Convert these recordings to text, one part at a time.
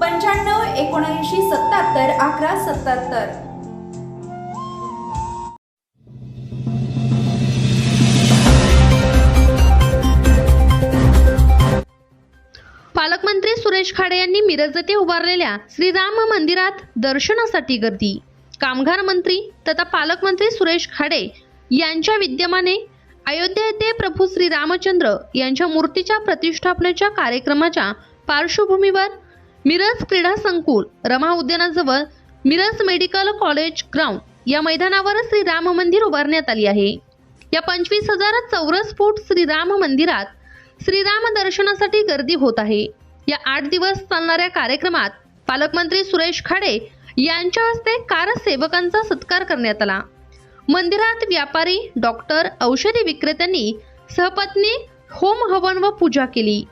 पंच्याण्णव एकोणऐंशी सत्याहत्तर अकरा सत्याहत्तर. पालकमंत्री सुरेश खाडे यांनी मिरज येथे उभारलेल्या श्रीराम मंदिरात दर्शनासाठी गर्दी. कामगार मंत्री तथा पालकमंत्री सुरेश खाडे यांच्या विद्यमाने अयोध्या येथे प्रभू श्रीरामचंद्र यांच्या मूर्तीच्या प्रतिष्ठापनेच्या कार्यक्रमाच्या पार्श्वभूमीवर मिरज क्रीडा संकुल रमा उद्यानाजवळ मिरज मेडिकल कॉलेज ग्राउंड या मैदानावर श्रीराम मंदिर उभारण्यात आली आहे. या पंचवीस हजार चौरस फूट श्रीराम मंदिरात श्रीराम दर्शनासाठी गर्दी होत आहे. या आठ दिवस चालणाऱ्या कार्यक्रमात पालकमंत्री सुरेश खाडे यांच्या हस्ते कारसेवकांचा सत्कार करण्यात आला. मंदिरात व्यापारी डॉक्टर औषधी विक्रेत्यांनी सहपत्नी होम हवन व पूजा केली.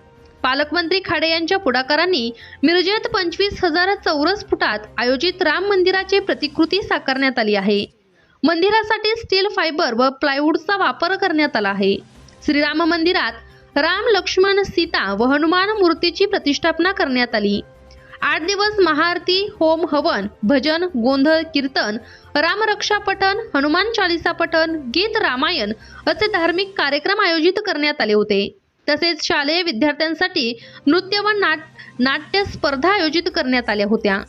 पालकमंत्री खाडे यांच्या पुढाकारांनी मिरजेत पंचवीस हजार चौरस फुटात आयोजित राम मंदिराची प्रतिकृती साकारण्यात आली आहे. मंदिरासाठी स्टील फायबर व प्लायवूडचा वापर करण्यात आला आहे. श्रीराम मंदिरात राम लक्ष्मण सीता व हनुमान मूर्तीची प्रतिष्ठापना करण्यात आली. आठ दिवस महाआरती होम हवन भजन गोंधळ कीर्तन रामरक्षा पठण हनुमान चालिसा पठण गीत रामायण असे धार्मिक कार्यक्रम आयोजित करण्यात आले होते. तसेच शालेय विद्यार्थ्यांसाठी नृत्य व नाट नाट्य स्पर्धा आयोजित करण्यात आल्या होत्या.